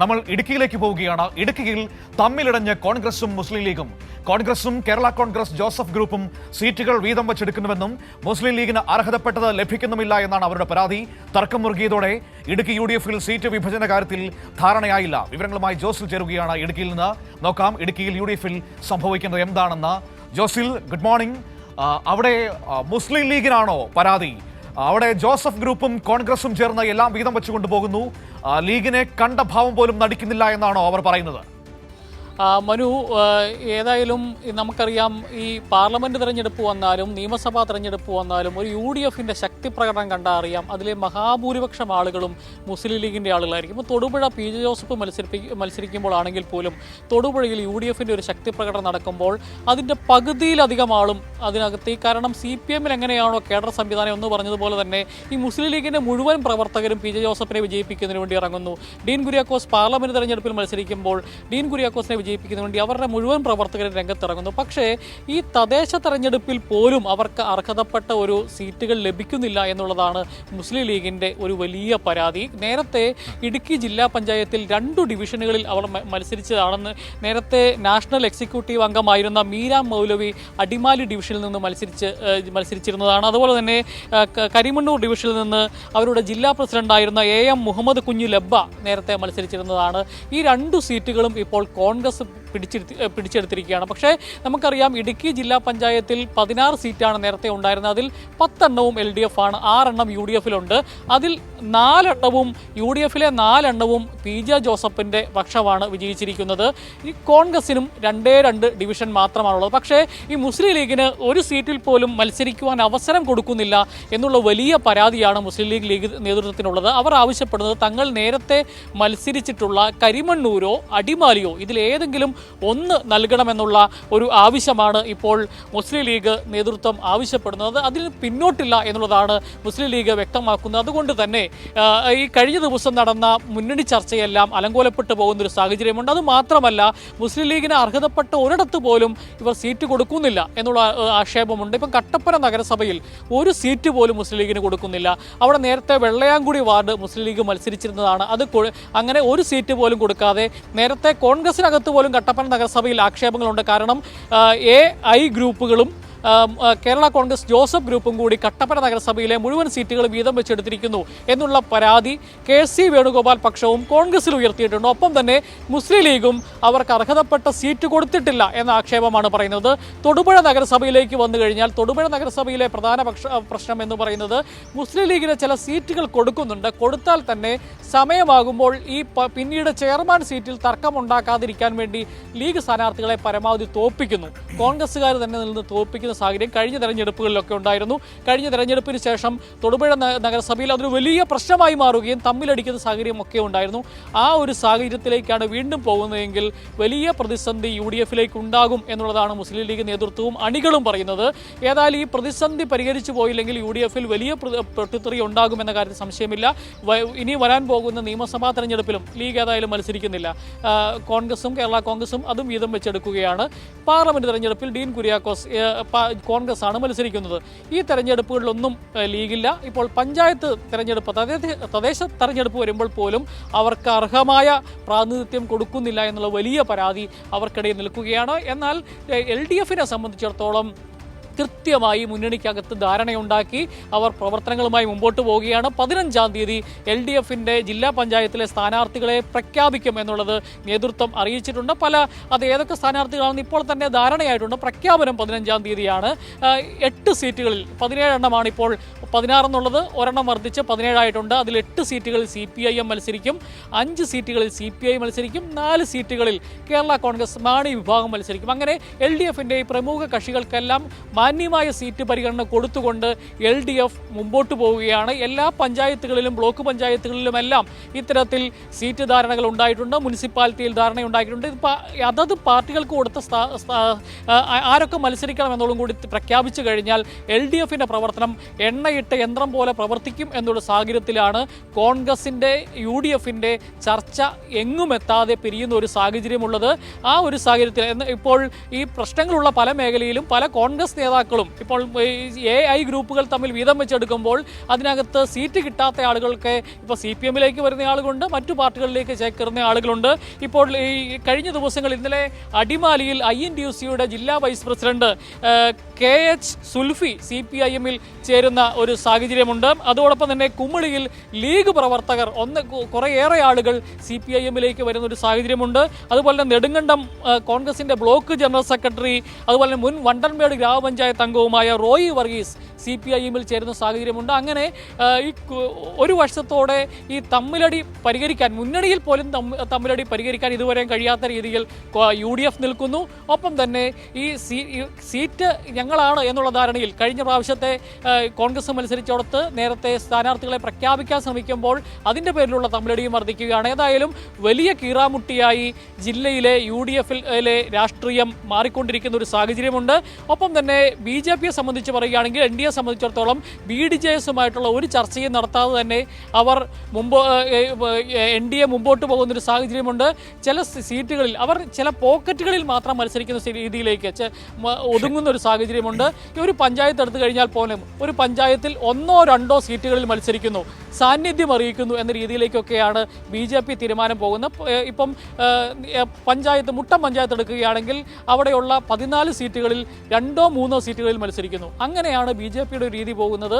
നമ്മൾ ഇടുക്കിയിലേക്ക് പോവുകയാണ്. ഇടുക്കിയിൽ തമ്മിലിടഞ്ഞ് കോൺഗ്രസും മുസ്ലിം ലീഗും. കോൺഗ്രസും കേരള കോൺഗ്രസ് ജോസഫ് ഗ്രൂപ്പും സീറ്റുകൾ വീതം വെച്ചെടുക്കുന്നുവെന്നും മുസ്ലിം ലീഗിന് അർഹതപ്പെട്ടത് ലഭിക്കുന്നുമില്ല എന്നാണ് അവരുടെ പരാതി. തർക്കം മുറുകിയതോടെ ഇടുക്കി യു ഡി എഫിൽ സീറ്റ് വിഭജന കാര്യത്തിൽ ധാരണയായില്ല. വിവരങ്ങളുമായി ജോസിൽ ചേരുകയാണ് ഇടുക്കിയിൽ നിന്ന്. നോക്കാം ഇടുക്കിയിൽ യു ഡി എഫിൽ സംഭവിക്കുന്നത് എന്താണെന്ന്. ജോസിൽ ഗുഡ് മോർണിംഗ് അവിടെ മുസ്ലിം ലീഗിനാണോ പരാതി? അവിടെ ജോസഫ് ഗ്രൂപ്പും കോൺഗ്രസും ചേർന്ന് എല്ലാം വീതം വെച്ചുകൊണ്ടു പോകുന്നു. ലീഗിനെ കണ്ട ഭാവം പോലും നടിക്കുന്നില്ല എന്നാണോ അവർ പറയുന്നത്? മനു ഏതായാലും നമുക്കറിയാം ഈ പാർലമെന്റ് തെരഞ്ഞെടുപ്പ് വന്നാലും നിയമസഭാ തെരഞ്ഞെടുപ്പ് വന്നാലും ഒരു യു ഡി എഫിന്റെ ശക്തി പ്രകടനം കണ്ടാൽ അറിയാം. അതിലെ മഹാഭൂരിപക്ഷം ആളുകളും മുസ്ലിം ലീഗിന്റെ ആളുകളായിരിക്കും. ഇപ്പോൾ തൊടുപുഴ പി ജെ ജോസഫ് മത്സരിപ്പി മത്സരിക്കുമ്പോൾ ആണെങ്കിൽ പോലും തൊടുപുഴയിൽ യു ഡി എഫിന്റെ ഒരു ശക്തി പ്രകടനം നടക്കുമ്പോൾ അതിന്റെ പകുതിയിലധികം ആളും അതിനകത്ത് ഈ കാരണം സി പി എമ്മിൽ എങ്ങനെയാണോ കേഡർ സംവിധാനം എന്ന് പറഞ്ഞതുപോലെ തന്നെ ഈ മുസ്ലിം ലീഗിന്റെ മുഴുവൻ പ്രവർത്തകരും പി ജെ ജോസഫിനെ വിജയിപ്പിക്കുന്നതിന് വേണ്ടി ഇറങ്ങുന്നു. ഡീൻ കുര്യാക്കോസ് പാർലമെന്റ് തെരഞ്ഞെടുപ്പിൽ മത്സരിക്കുമ്പോൾ ഡീൻ കുര്യാക്കോസിനെ വിജയിപ്പിക്കുന്നതിന് വേണ്ടി അവരുടെ മുഴുവൻ പ്രവർത്തകരും രംഗത്തിറങ്ങുന്നു. പക്ഷേ ഈ തദ്ദേശ തെരഞ്ഞെടുപ്പിൽ പോലും അവർക്ക് അർഹതപ്പെട്ട ഒരു സീറ്റുകൾ ലഭിക്കുന്നില്ല എന്നുള്ളതാണ് മുസ്ലിം ലീഗിന്റെ ഒരു വലിയ പരാതി. നേരത്തെ ഇടുക്കി ജില്ലാ പഞ്ചായത്തിൽ രണ്ടു ഡിവിഷനുകളിൽ അവർ മത്സരിച്ചതാണെന്ന് നേരത്തെ നാഷണൽ എക്സിക്യൂട്ടീവ് അംഗമായിരുന്ന മീര മൗലവി അടിമാലി ഡിവിഷനിൽ നിന്ന് മത്സരിച്ച് മത്സരിച്ചിരുന്നതാണ്. അതുപോലെ തന്നെ കരിമണ്ണൂർ ഡിവിഷനിൽ നിന്ന് അവരുടെ ജില്ലാ പ്രസിഡന്റായിരുന്ന എ എം മുഹമ്മദ് കുഞ്ഞു ലബ്ബ നേരത്തെ മത്സരിച്ചിരുന്നതാണ്. ഈ രണ്ടു സീറ്റുകളും ഇപ്പോൾ കോൺഗ്രസ് nasıl പിടിച്ചെടുത്തി പിടിച്ചെടുത്തിരിക്കുകയാണ്. പക്ഷേ നമുക്കറിയാം ഇടുക്കി ജില്ലാ പഞ്ചായത്തിൽ പതിനാറ് സീറ്റാണ് നേരത്തെ ഉണ്ടായിരുന്നത്. അതിൽ പത്തെണ്ണവും എൽ ഡി എഫ് ആണ്. ആറെണ്ണം യു ഡി എഫിലുണ്ട്. അതിൽ നാലെണ്ണവും യു ഡി എഫിലെ നാലെണ്ണവും പി ജെ ജോസഫിന്റെ പക്ഷമാണ് വിജയിച്ചിരിക്കുന്നത്. ഈ കോൺഗ്രസിനും രണ്ടേ രണ്ട് ഡിവിഷൻ മാത്രമാണുള്ളത് പക്ഷേ ഈ മുസ്ലിം ലീഗിന് ഒരു സീറ്റിൽ പോലും മത്സരിക്കുവാൻ അവസരം കൊടുക്കുന്നില്ല എന്നുള്ള വലിയ പരാതിയാണ് മുസ്ലിം ലീഗ് ലീഗ് നേതൃത്വത്തിനുള്ളത്. അവർ ആവശ്യപ്പെടുന്നത് തങ്ങൾ നേരത്തെ മത്സരിച്ചിട്ടുള്ള കരിമണ്ണൂരോ അടിമാലിയോ ഇതിലേതെങ്കിലും ഒന്ന് നൽകണമെന്നുള്ള ഒരു ആവശ്യമാണ് ഇപ്പോൾ മുസ്ലിം ലീഗ് നേതൃത്വം ആവശ്യപ്പെടുന്നത്. അതിൽ പിന്നോട്ടില്ല എന്നുള്ളതാണ് മുസ്ലിം ലീഗ് വ്യക്തമാക്കുന്നത്. അതുകൊണ്ട് തന്നെ ഈ കഴിഞ്ഞ ദിവസം നടന്ന മുന്നണി ചർച്ചയെല്ലാം അലങ്കോലപ്പെട്ടു പോകുന്ന ഒരു സാഹചര്യമുണ്ട്. അത് മാത്രമല്ല മുസ്ലിം ലീഗിന് അർഹതപ്പെട്ട ഒരിടത്ത് പോലും ഇവർ സീറ്റ് കൊടുക്കുന്നില്ല എന്നുള്ള ആക്ഷേപമുണ്ട്. ഇപ്പം കട്ടപ്പന നഗരസഭയിൽ ഒരു സീറ്റ് പോലും മുസ്ലിം ലീഗിന് കൊടുക്കുന്നില്ല. അവിടെ നേരത്തെ വെള്ളയാങ്കുടി വാർഡ് മുസ്ലിം ലീഗ് മത്സരിച്ചിരുന്നതാണ്. അത് അങ്ങനെ ഒരു സീറ്റ് പോലും കൊടുക്കാതെ നേരത്തെ കോൺഗ്രസിനകത്ത് പോലും കട്ടപ്പന നഗരസഭയിൽ ആക്ഷേപങ്ങളുണ്ട്. കാരണം എ ഐ ഗ്രൂപ്പുകളും കേരള കോൺഗ്രസ് ജോസഫ് ഗ്രൂപ്പും കൂടി കട്ടപ്പന നഗരസഭയിലെ മുഴുവൻ സീറ്റുകൾ വീതം വെച്ചെടുത്തിരിക്കുന്നു എന്നുള്ള പരാതി കെ സി വേണുഗോപാൽ പക്ഷവും കോൺഗ്രസിൽ ഉയർത്തിയിട്ടുണ്ട്. ഒപ്പം തന്നെ മുസ്ലിം ലീഗും അവർക്ക് അർഹതപ്പെട്ട സീറ്റ് കൊടുത്തിട്ടില്ല എന്ന ആക്ഷേപമാണ് പറയുന്നത്. തൊടുപുഴ നഗരസഭയിലേക്ക് വന്നു കഴിഞ്ഞാൽ തൊടുപുഴ നഗരസഭയിലെ പ്രധാന പ്രശ്നം എന്ന് പറയുന്നത് മുസ്ലിം ലീഗിന് ചില സീറ്റുകൾ കൊടുക്കുന്നുണ്ട്. കൊടുത്താൽ തന്നെ സമയമാകുമ്പോൾ ഈ പിന്നീട് ചെയർമാൻ സീറ്റിൽ തർക്കമുണ്ടാക്കാതിരിക്കാൻ വേണ്ടി ലീഗ് സ്ഥാനാർത്ഥികളെ പരമാവധി തോപ്പിക്കുന്നു. കോൺഗ്രസ്സുകാർ തന്നെ നിന്ന് തോപ്പിക്കുന്ന സാഹചര്യം കഴിഞ്ഞ തെരഞ്ഞെടുപ്പുകളിലൊക്കെ ഉണ്ടായിരുന്നു. കഴിഞ്ഞ തെരഞ്ഞെടുപ്പിന് ശേഷം തൊടുപുഴ നഗരസഭയിൽ അതൊരു വലിയ പ്രശ്നമായി മാറുകയും തമ്മിലടിക്കുന്ന സാഹചര്യം ഒക്കെ ഉണ്ടായിരുന്നു. ആ ഒരു സാഹചര്യത്തിലേക്കാണ് വീണ്ടും പോകുന്നതെങ്കിൽ വലിയ പ്രതിസന്ധി യു ഡി എഫിലേക്ക് ഉണ്ടാകും എന്നുള്ളതാണ് മുസ്ലിം ലീഗ് നേതൃത്വവും അണികളും പറയുന്നത്. ഏതായാലും ഈ പ്രതിസന്ധി പരിഹരിച്ചു പോയില്ലെങ്കിൽ യു ഡി എഫിൽ വലിയ പൊട്ടിത്തെറി ഉണ്ടാകുമെന്ന കാര്യത്തിൽ സംശയമില്ല. ഇനി വരാൻ പോകുന്ന നിയമസഭാ തെരഞ്ഞെടുപ്പിലും ലീഗ് ഏതായാലും മത്സരിക്കുന്നില്ല. കോൺഗ്രസും കേരള കോൺഗ്രസും അതും വീതം വെച്ചെടുക്കുകയാണ്. പാർലമെന്റ് തെരഞ്ഞെടുപ്പിൽ ഡീൻ കുര്യാക്കോസ് കോൺഗ്രസ് ആണ് മത്സരിക്കുന്നത്. ഈ തെരഞ്ഞെടുപ്പുകളിലൊന്നും ലീഗില്ല. ഇപ്പോൾ പഞ്ചായത്ത് തെരഞ്ഞെടുപ്പ് തദ്ദേശ തെരഞ്ഞെടുപ്പ് വരുമ്പോൾ പോലും അവർക്ക് അർഹമായ പ്രാതിനിധ്യം കൊടുക്കുന്നില്ല എന്നുള്ള വലിയ പരാതി അവർക്കിടയിൽ നിൽക്കുകയാണ്. എന്നാൽ എൽ ഡി എഫിനെ സംബന്ധിച്ചിടത്തോളം കൃത്യമായി മുന്നണിക്കകത്ത് ധാരണയുണ്ടാക്കി അവർ പ്രവർത്തനങ്ങളുമായി മുമ്പോട്ട് പോവുകയാണ്. പതിനഞ്ചാം തീയതി എൽ ഡി എഫിന്റെ ജില്ലാ പഞ്ചായത്തിലെ സ്ഥാനാർത്ഥികളെ പ്രഖ്യാപിക്കും എന്നുള്ളത് നേതൃത്വം അറിയിച്ചിട്ടുണ്ട്. പല അത് ഏതൊക്കെ സ്ഥാനാർത്ഥികളാണെന്ന് ഇപ്പോൾ തന്നെ ധാരണയായിട്ടുണ്ട്. പ്രഖ്യാപനം പതിനഞ്ചാം തീയതിയാണ്. എട്ട് സീറ്റുകളിൽ പതിനേഴെണ്ണമാണ് ഇപ്പോൾ പതിനാറെന്നുള്ളത്. ഒരെണ്ണം വർദ്ധിച്ച് പതിനേഴായിട്ടുണ്ട്. അതിൽ എട്ട് സീറ്റുകളിൽ സി പി ഐ എം മത്സരിക്കും. അഞ്ച് സീറ്റുകളിൽ സി പി ഐ മത്സരിക്കും. നാല് സീറ്റുകളിൽ കേരള കോൺഗ്രസ് മാണി വിഭാഗം മത്സരിക്കും. അങ്ങനെ എൽ ഡി എഫിന്റെ പ്രമുഖ കക്ഷികൾക്കെല്ലാം മാന്യമായ സീറ്റ് പരിഗണന കൊടുത്തുകൊണ്ട് എൽ ഡി എഫ് മുമ്പോട്ട് പോവുകയാണ്. എല്ലാ പഞ്ചായത്തുകളിലും ബ്ലോക്ക് പഞ്ചായത്തുകളിലുമെല്ലാം ഇത്തരത്തിൽ സീറ്റ് ധാരണകൾ ഉണ്ടായിട്ടുണ്ട്. മുനിസിപ്പാലിറ്റിയിൽ ധാരണയുണ്ടായിട്ടുണ്ട്. ഇത് പാ- അതത് പാർട്ടികൾക്ക് കൊടുത്ത ആരൊക്കെ മത്സരിക്കണം എന്നോടും കൂടി പ്രഖ്യാപിച്ചു കഴിഞ്ഞാൽ എൽ ഡി എഫിന്റെ പ്രവർത്തനം എണ്ണയിട്ട യന്ത്രം പോലെ പ്രവർത്തിക്കും എന്നുള്ള സാഹചര്യത്തിലാണ് കോൺഗ്രസിന്റെ യു ഡി എഫിന്റെ ചർച്ച എങ്ങും എത്താതെ പിരിയുന്ന ഒരു സാഹചര്യമുള്ളത്. ആ ഒരു സാഹചര്യത്തിൽ ഇപ്പോൾ ഈ പ്രശ്നങ്ങളുള്ള പല മേഖലയിലും പല കോൺഗ്രസ് നേതാക്കളും നേതാക്കളും ഇപ്പോൾ എ ഐ ഗ്രൂപ്പുകൾ തമ്മിൽ വീതം വെച്ചെടുക്കുമ്പോൾ അതിനകത്ത് സീറ്റ് കിട്ടാത്ത ആളുകൾക്ക് ഇപ്പോൾ സി പി എമ്മിലേക്ക് വരുന്ന ആളുകളുണ്ട് മറ്റു പാർട്ടികളിലേക്ക് ചേക്കേറുന്ന ആളുകളുണ്ട്. ഇപ്പോൾ ഈ കഴിഞ്ഞ ദിവസങ്ങൾ ഇന്നലെ അടിമാലിയിൽ ഐ എൻ ഡി യു സിയുടെ ജില്ലാ vice president K H Sulfi C P I എമ്മിൽ ചേരുന്ന ഒരു സാഹചര്യമുണ്ട്. അതോടൊപ്പം തന്നെ കുമളിയിൽ ലീഗ് പ്രവർത്തകർ ഒന്ന് കുറേയേറെ ആളുകൾ സി പി ഐ എമ്മിലേക്ക് വരുന്ന ഒരു സാഹചര്യമുണ്ട്. അതുപോലെ തന്നെ നെടുങ്കണ്ടം കോൺഗ്രസിന്റെ ബ്ലോക്ക് ജനറൽ സെക്രട്ടറി അതുപോലെ മുൻ വണ്ടൻമേട് ഗ്രാമപഞ്ചായത്ത് അംഗവുമായ Roy Varghese C P I എമ്മിൽ ചേരുന്ന സാഹചര്യമുണ്ട്. അങ്ങനെ ഈ ഒരു വർഷത്തോടെ ഈ തമ്മിലടി പരിഹരിക്കാൻ മുന്നണിയിൽ പോലും തമ്മിലടി പരിഹരിക്കാൻ ഇതുവരെയും കഴിയാത്ത രീതിയിൽ യു ഡി എഫ് നിൽക്കുന്നു. ഒപ്പം തന്നെ ഈ സീറ്റ് ഞങ്ങളാണ് എന്നുള്ള ധാരണയിൽ കഴിഞ്ഞ പ്രാവശ്യത്തെ കോൺഗ്രസ് മത്സരിച്ചോടത്ത് നേരത്തെ സ്ഥാനാർത്ഥികളെ പ്രഖ്യാപിക്കാൻ ശ്രമിക്കുമ്പോൾ അതിന്റെ പേരിലുള്ള തമ്മിലടിയും വർദ്ധിക്കുകയാണ്. ഏതായാലും വലിയ കീറാമുട്ടിയായി ജില്ലയിലെ യു ഡി എഫിലെ രാഷ്ട്രീയം മാറിക്കൊണ്ടിരിക്കുന്ന ഒരു സാഹചര്യമുണ്ട്. ഒപ്പം തന്നെ ബി ജെ പിയെ സംബന്ധിച്ച് പറയുകയാണെങ്കിൽ എൻ ഡി എ സംബന്ധിച്ചിടത്തോളം ബി ഡി ജെ എസുമായിട്ടുള്ള ഒരു ചർച്ചയും നടത്താതെ തന്നെ അവർ മുമ്പ് എൻ ഡി എ മുമ്പോട്ട് പോകുന്നൊരു സാഹചര്യമുണ്ട്. ചില സീറ്റുകളിൽ അവർ ചില പോക്കറ്റുകളിൽ മാത്രം മത്സരിക്കുന്ന രീതിയിലേക്ക് ഒതുങ്ങുന്ന ഒരു സാഹചര്യമുണ്ട്. ഒരു പഞ്ചായത്ത് എടുത്തു കഴിഞ്ഞാൽ പോലും ഒരു പഞ്ചായത്തിൽ ഒന്നോ രണ്ടോ സീറ്റുകളിൽ മത്സരിക്കുന്നു. സാന്നിധ്യം അറിയിക്കുന്നു എന്ന രീതിയിലേക്കൊക്കെയാണ് ബി ജെ പി തീരുമാനം പോകുന്നത്. ഇപ്പം പഞ്ചായത്ത് മുട്ടം പഞ്ചായത്ത് എടുക്കുകയാണെങ്കിൽ അവിടെയുള്ള പതിനാല് സീറ്റുകളിൽ രണ്ടോ മൂന്നോ സീറ്റുകളിൽ മത്സരിക്കുന്നു. അങ്ങനെയാണ് ബി ജെ പിയുടെ രീതി പോകുന്നത്.